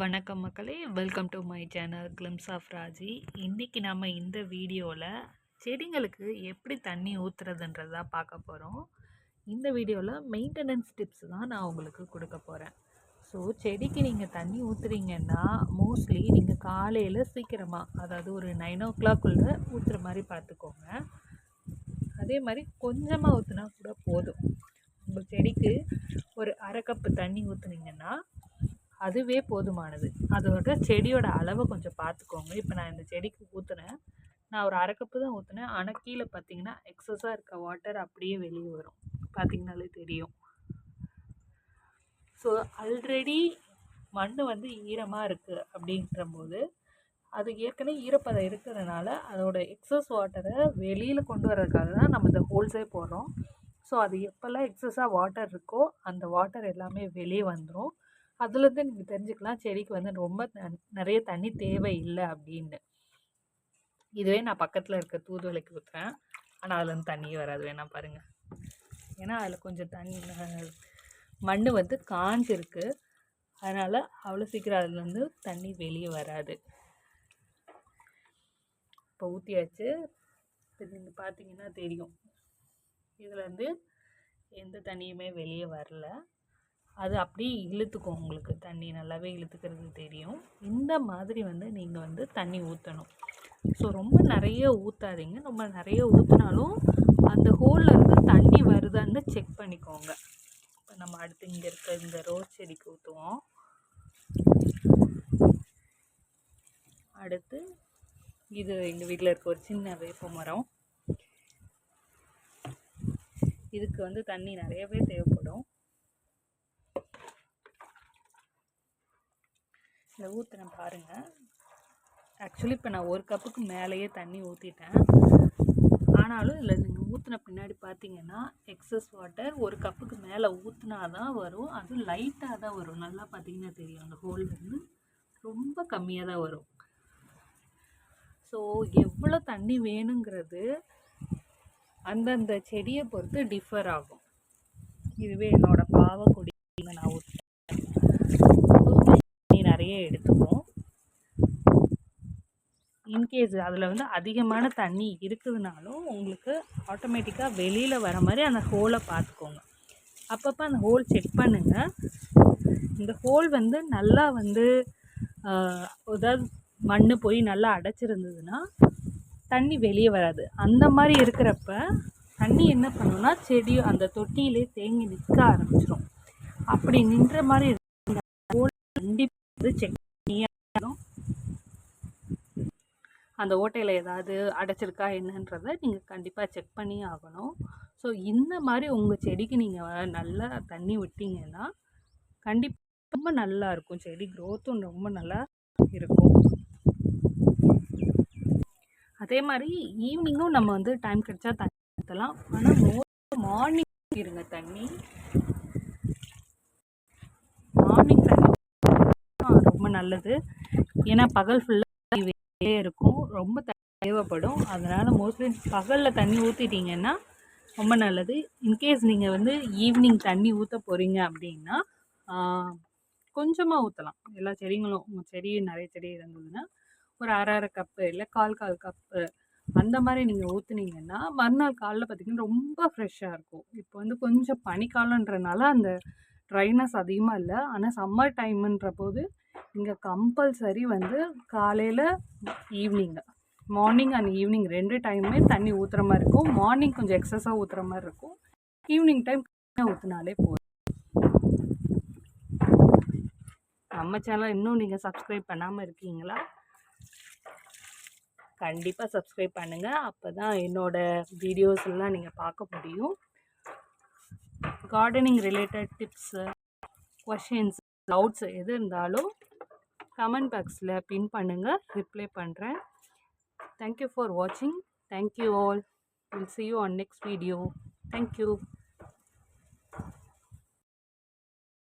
வணக்கம் மக்களே. Welcome to my channel glimpse of Raji இன்றைக்கி நம்ம இந்த வீடியோவில் செடிங்களுக்கு எப்படி தண்ணி ஊற்றுறதுன்றதா பார்க்க போகிறோம் இந்த வீடியோவில் மெயின்டெனன்ஸ் டிப்ஸ் தான் நான் உங்களுக்கு கொடுக்க போகிறேன் ஸோ செடிக்கு நீங்கள் தண்ணி ஊற்றுறீங்கன்னா மோஸ்ட்லி நீங்கள் காலையில் சீக்கிரமாக அதாவது ஒரு நைன் ஓ கிளாக்குள்ளே ஊற்றுற மாதிரி பார்த்துக்கோங்க. அதே மாதிரி கொஞ்சமாக ஊற்றுனா கூட போதும். உங்கள் செடிக்கு ஒரு அரை கப்பு தண்ணி ஊற்றுனீங்கன்னா அதுவே போதுமானது. அதோட செடியோட அளவை கொஞ்சம் பார்த்துக்கோங்க இப்போ நான் இந்த செடிக்கு ஊற்றுனேன் நான் ஒரு அரை கப்பு தான் ஊற்றுனேன் ஆனால் கீழே பார்த்தீங்கன்னா எக்ஸஸாக இருக்க வாட்டர் அப்படியே வெளியே வரும். பார்த்தீங்கனாலே தெரியும். ஸோ ஆல்ரெடி மண் வந்து ஈரமாக இருக்குது அப்படின்ற போது அது ஏற்கனவே ஈரப்பதம் இருக்கிறதுனால அதோட எக்ஸஸ் வாட்டரை வெளியில் கொண்டு வர்றதுக்காக தான் நம்ம இந்த ஹோல்ஸே போடுறோம். ஸோ அது எப்போல்லாம் எக்ஸஸாக வாட்டர் இருக்கோ அந்த வாட்டர் எல்லாமே வெளியே வந்துடும் அதுலேருந்து நீங்கள் தெரிஞ்சுக்கலாம். செடிக்கு வந்து ரொம்ப நிறைய தண்ணி தேவை இல்லை அப்படின்னு. இதுவே நான் பக்கத்தில் இருக்க தூதுவளைக்கு ஊற்றுறேன் ஆனால் அதுலேருந்து தண்ணியே வராது. வேணால் பாருங்கள் ஏன்னா அதில் கொஞ்சம் தண்ணி மண் வந்து காஞ்சிருக்கு. அதனால் அவ்வளோ சீக்கிரம் அதுலேருந்து தண்ணி வெளியே வராது. இப்போ ஊற்றியாச்சு இப்போ நீங்கள் பார்த்தீங்கன்னா தெரியும். இதுலேருந்து எந்த தண்ணியுமே வெளியே வரல. அது அப்படியே இழுத்துக்கும் உங்களுக்கு. தண்ணி நல்லாவே இழுத்துக்கிறது தெரியும். இந்த மாதிரி வந்து நீங்கள் வந்து தண்ணி ஊற்றணும் ஸோ ரொம்ப நிறைய ஊற்றாதீங்க ரொம்ப நிறைய ஊற்றினாலும் அந்த ஹோலில் இருந்து தண்ணி வருதான்னு செக் பண்ணிக்கோங்க. இப்போ நம்ம அடுத்து இங்கே இருக்க இந்த ரோஸ் செடிக்கு ஊற்றுவோம் அடுத்து இது எங்கள் வீட்டில் இருக்க ஒரு சின்ன வேப்ப மரம். இதுக்கு வந்து தண்ணி நிறையவே தேவைப்படும். இதில் ஊற்றுனேன் பாருங்கள் ஆக்சுவலி இப்போ நான் ஒரு கப்புக்கு மேலேயே தண்ணி ஊற்றிட்டேன் ஆனாலும் இதில் நீங்கள் ஊற்றின பின்னாடி பார்த்தீங்கன்னா எக்ஸஸ் வாட்டர் ஒரு கப்புக்கு மேலே ஊற்றினா தான் வரும். அதுவும் லைட்டாக தான் வரும். நல்லா பார்த்தீங்கன்னா தெரியும். அந்த ஹோல் வந்து ரொம்ப கம்மியாக தான் வரும். ஸோ எவ்வளோ தண்ணி வேணுங்கிறது அந்தந்த செடியை பொறுத்து டிஃபர் ஆகும். இதுவே என்னோடய பாவக்கொடி. நான் தண்ணியை எடுத்துக்கும் இன்கேஸ் அதில் வந்து அதிகமான தண்ணி இருக்குதுனாலும் உங்களுக்கு ஆட்டோமேட்டிக்காக வெளியில் வர மாதிரி அந்த ஹோலை பார்த்துக்கோங்க. அப்பப்போ அந்த ஹோல் செக் பண்ணுங்கள் இந்த ஹோல் வந்து நல்லா வந்து ஏதாவது மண் போய் நல்லா அடைச்சிருந்ததுன்னா தண்ணி வெளியே வராது. அந்த மாதிரி இருக்கிறப்ப தண்ணி என்ன பண்ணுன்னா செடி அந்த தொட்டியிலே தேங்கி நிற்க ஆரம்பிச்சிடும் அப்படி நின்ற மாதிரி ஹோல் கண்டிப்பாக வந்து செக் பண்ணியாகணும் அந்த ஓட்டையில் ஏதாவது அடைச்சிருக்கா என்னன்றதை நீங்கள் கண்டிப்பாக செக் பண்ணி ஆகணும். ஸோ இந்த மாதிரி உங்கள் செடிக்கு நீங்கள் நல்லா தண்ணி விட்டீங்கன்னா கண்டிப்பாக ரொம்ப நல்லா இருக்கும். செடி க்ரோத்தும் ரொம்ப நல்லா இருக்கும். அதே மாதிரி ஈவினிங்கும் நம்ம வந்து டைம் கிடைச்சா தண்ணி ஊற்றலாம் ஆனால் மார்னிங் இருங்க தண்ணி. மார்னிங் தண்ணி நல்லது. ஏன்னா பகல் ஃபுல்லாக இருக்கும். ரொம்ப தேவைப்படும். அதனால் மோஸ்ட்லி பகலில் தண்ணி ஊற்றிட்டிங்கன்னா ரொம்ப நல்லது. இன்கேஸ் நீங்கள் வந்து ஈவினிங் தண்ணி ஊற்ற போகிறீங்க அப்படின்னா கொஞ்சமாக ஊற்றலாம் எல்லா செடிங்களும் உங்கள் செடி நிறைய செடி இருந்ததுன்னா ஒரு அரை அரை கப்பு இல்லை கால் கால் கப்பு அந்த மாதிரி நீங்கள் ஊற்றுனீங்கன்னா மறுநாள் காலைல பார்த்திங்கன்னா ரொம்ப ஃப்ரெஷ்ஷாக இருக்கும். இப்போ வந்து கொஞ்சம் பனிக்காலன்றனால அந்த ட்ரைனஸ் அதிகமாக இல்லை. ஆனால் சம்மர் டைமுன்ற போது இங்கே கம்பல்சரி வந்து காலையில் ஈவினிங்கு. மார்னிங் அண்ட் ஈவினிங் ரெண்டு டைமுமே தண்ணி ஊற்றுற மாதிரி இருக்கும். மார்னிங் கொஞ்சம் எக்ஸஸாக ஊற்றுற மாதிரி இருக்கும். ஈவினிங் டைம் ஊற்றினாலே போதும். நம்ம சேனல் இன்னும் நீங்கள் சப்ஸ்கிரைப் பண்ணாமல் இருக்கீங்களா? கண்டிப்பாக சப்ஸ்கிரைப் பண்ணுங்கள் அப்போ தான் என்னோடய வீடியோஸ் எல்லாம் நீங்கள் பார்க்க முடியும். Gardening related tips questions doubts எது இருந்தாலும் கமெண்ட் பாக்ஸில் பின் பண்ணுங்கள் ரிப்ளை பண்ணுறேன் தேங்க்யூ ஃபார் வாட்சிங் thank you all will see you on next video thank you